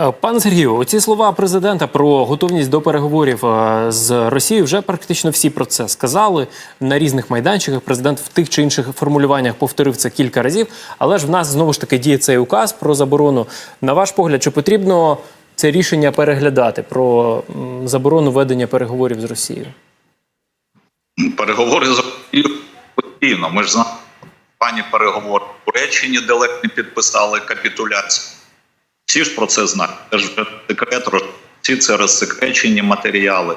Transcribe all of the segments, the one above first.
Е, Пане Сергію, оці слова президента про готовність до переговорів е, з Росією вже практично всі про це сказали на різних майданчиках. Президент в тих чи інших формулюваннях повторив це кілька разів. Але ж в нас знову ж таки діє цей указ про заборону. На ваш погляд, чи потрібно це рішення переглядати про заборону ведення переговорів з Росією? Переговори з Росією постійно. Ми ж знаємо, пані переговори в Туреччині, де ледь не підписали капітуляцію. Всі ж про це знають. Це ж секрет, всі це розсекречені матеріали.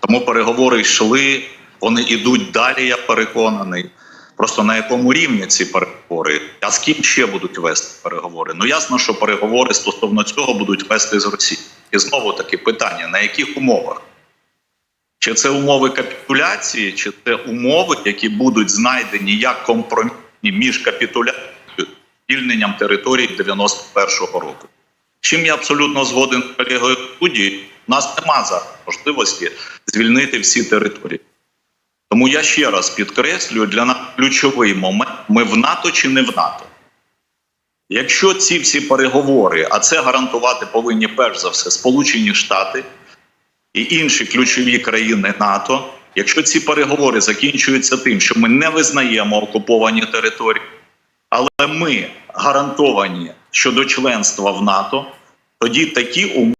Тому переговори йшли, вони йдуть далі, я переконаний. Просто на якому рівні ці переговори? А з ким ще будуть вести переговори? Ну ясно, що переговори стосовно цього будуть вести з Росією. І знову таки питання: на яких умовах? Чи це умови капітуляції, чи це умови, які будуть знайдені як компромісні між капітуляцією і звільненням території 91-го року? Чим я абсолютно згоден з колегою студії, у нас нема зараз можливості звільнити всі території. Тому я ще раз підкреслюю, для нас ключовий момент: ми в НАТО чи не в НАТО. Якщо ці всі переговори, а це гарантувати повинні перш за все Сполучені Штати і інші ключові країни НАТО, якщо ці переговори закінчуються тим, що ми не визнаємо окуповані території, але ми гарантовані щодо членства в НАТО, тоді такі умови